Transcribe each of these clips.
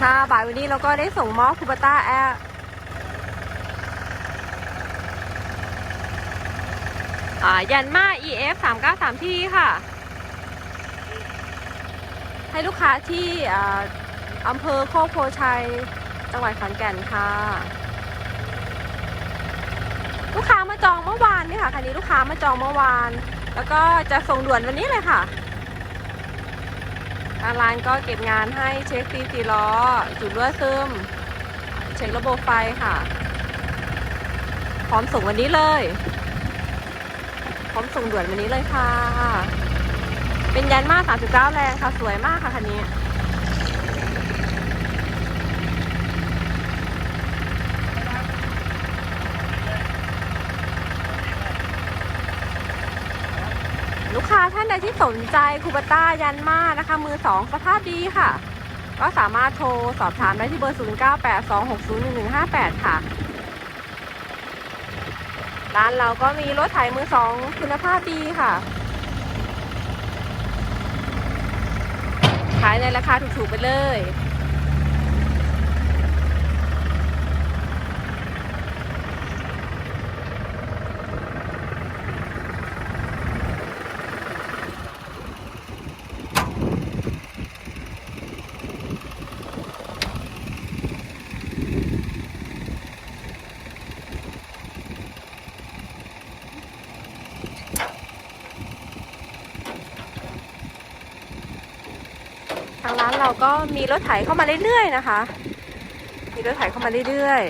ค่ะบ่ายวันนี้เราก็ได้ส่งมอบคูปต้าแอร์อ่ายันมา EF 3 9 3ที่ค่ะ ให้ลูกค้าที่อำเภอโคกโพชัย จังหวัดขอนแก่นค่ะ ลูกค้ามาจองเมื่อวานนี่ค่ะคันนี้ลูกค้ามาจองเมื่อวาน แล้วก็จะส่งด่วนวันนี้เลยค่ะางร้านก็เก็บงานให้เช็คซีสีล้อ จุดรั่วซึม เช็คระบบไฟค่ะ พร้อมส่งวันนี้เลย พร้อมส่งด่วนวันนี้เลยค่ะ เป็นยันมาก39แรงค่ะ สวยมากค่ะคันนี้ ค้าท่านใดที่สนใจคูปต้ายันมานะคะ มือสองสภาพดีค่ะ ก็สามารถโทรสอบถามได้ที่เบอร์ 0982601158 ค่ะ ร้านเราก็มีรถไถมือสองคุณภาพดีค่ะ ขายในราคาถูกๆไปเลยางร้านเราก็มีรถไถเข้ามาเรื่อยๆนะคะ มีรถไถเข้ามาเรื่อย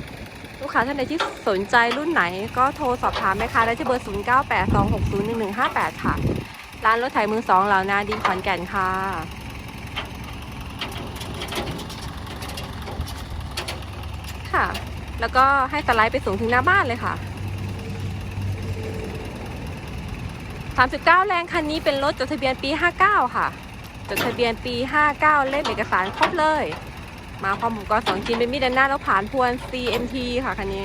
ๆ ลูกค้าท่านใดที่สนใจรุ่นไหนก็โทรสอบถามแม่ค้าได้ที่เบอร์ 0982601158 ค่ะ ร้านรถไถมือสองเหล่านาดีขอนแก่นค่ะค่ะ แล้วก็ให้สไลด์ไปส่งถึงหน้าบ้านเลยค่ะ 39 แรงคันนี้เป็นรถจดทะเบียนปี 59 ค่ะ จดทะเบียนปี 59 เล่มเอกสารครบเลย มาพร้อมอุปกรณ์สองชิ้นเป็นมีดด้านหน้าแล้วผ่านพวน CMT ค่ะคันนี้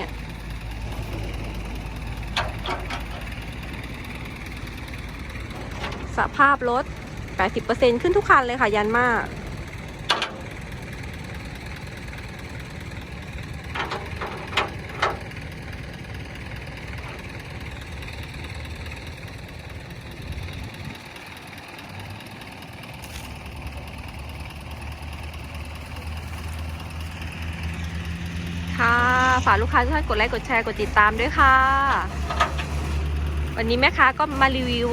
สภาพรถ 80%ขึ้นทุกคันเลยค่ะยันมาก ค่ะ ฝากลูกค้าทุกท่านกดไลค์กดแชร์กดติดตามด้วยค่ะ วันนี้แม่ค้าก็มารีวิว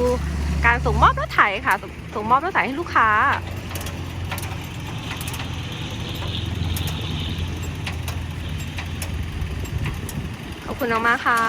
การส่งมอบรถไถค่ะส่งส่งมอบรถไถให้ลูกค้า ขอบคุณมากๆค่ะ